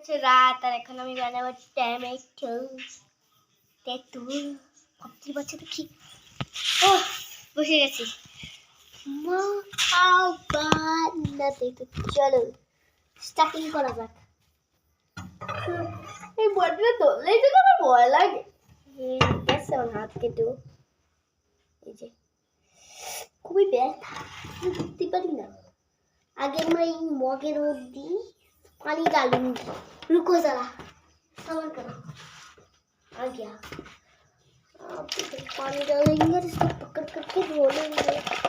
হচ্ছে রাত আর এখন আমি বানাবো টমেটো। তেঁতুল ভাবতে পারছি তো কি? ও বসে গেছি। মা বানাতে তো চলো স্টার্টিং করা যাক। এই বটটা ধরলেই তো আমার ভয় লাগে। গেছে আমার হাত কেটে এই যে খুবই ব্যথা ধরতে পারি না। আগে আমরা এই মগের মধ্যে पानी डालूँगी। रुको ज़रा। सबर करो। आ गया। अब पानी डालेंगे और इसको पकड़ करके धो लेंगे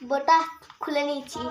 बटा खुला नहीं चाहिए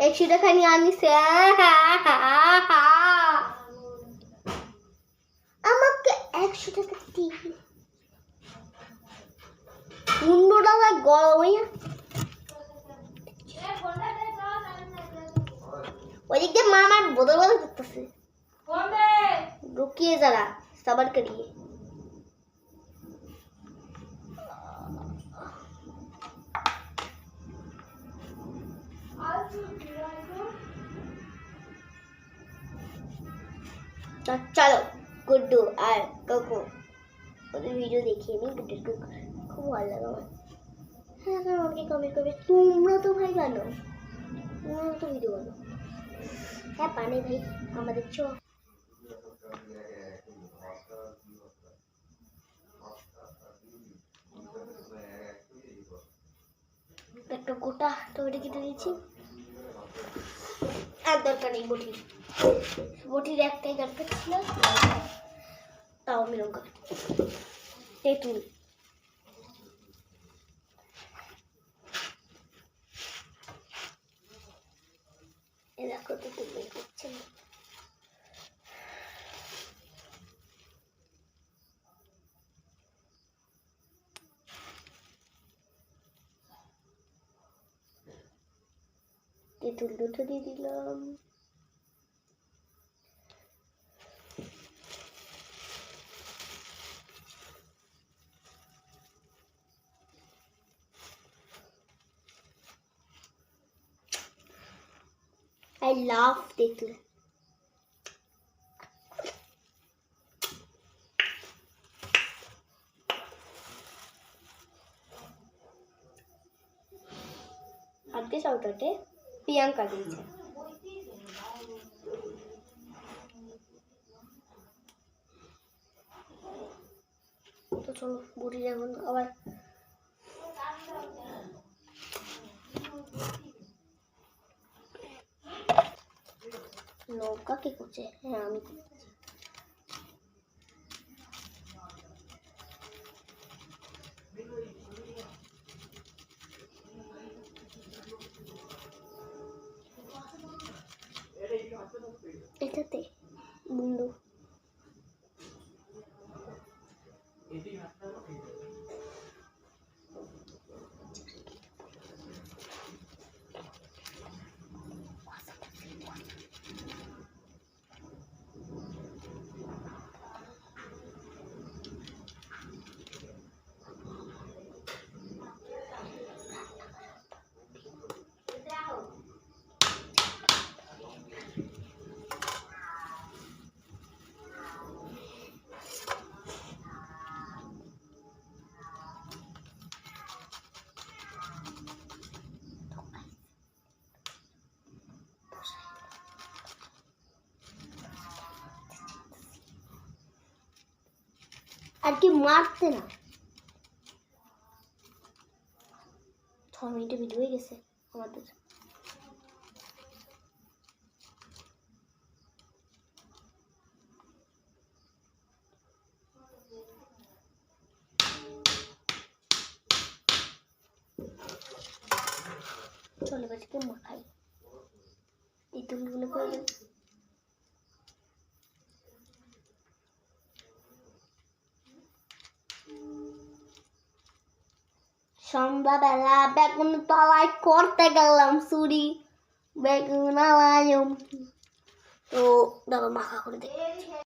একশো টাকা নিয়ে আনিছে আমাকে একশো টাকা দিবি পনেরো টাকা গরম হইয়া এ ফোনটা দে তো ওইদিক দিয়ে মা আমার বদল বদল করতেছে ফোন দে रुकिए जरा চলো গুড্ডু আর কোকো, ওদের ভিডিও দেখিয়ে নি গুড্ডুর কোকো খুব ভালো লাগে আমার। হ্যাঁ আমাকে কমেন্ট করবে, তোমরা তো ভাই জানো, তোমরা তো ভিডিও বানো হ্যাঁ পানে ভাই, আমাদের চ একটা গোটা টমেটো কেটে দিয়েছি আর দরকার নেই বটির বটির একটাই দরকার ছিল তাও আমি লঙ্কা তেঁতুল এ দেখো তেঁতুল বের করছে না। তেঁতুল দুটো দিয়ে দিলাম। I love তেঁতুল আজকে সৌটাতে প্রিয়াঙ্কা দিয়েছে তো চলো বুড়ি এখন আবার নৌকা কি করছে? হ্যাঁ আমি করছি এটাতে আর কি মারতে না। ছ মিনিটে ভিডিও হয়ে গেছে আমাদের। চলো বাজকে মাখাই। তেঁতুলগুলো করে সন্ধ্যাবেলা বেগুন তলায় করতে গেলাম চুরি। বেগুন আলাইম তো দাদা মাখা করে দে।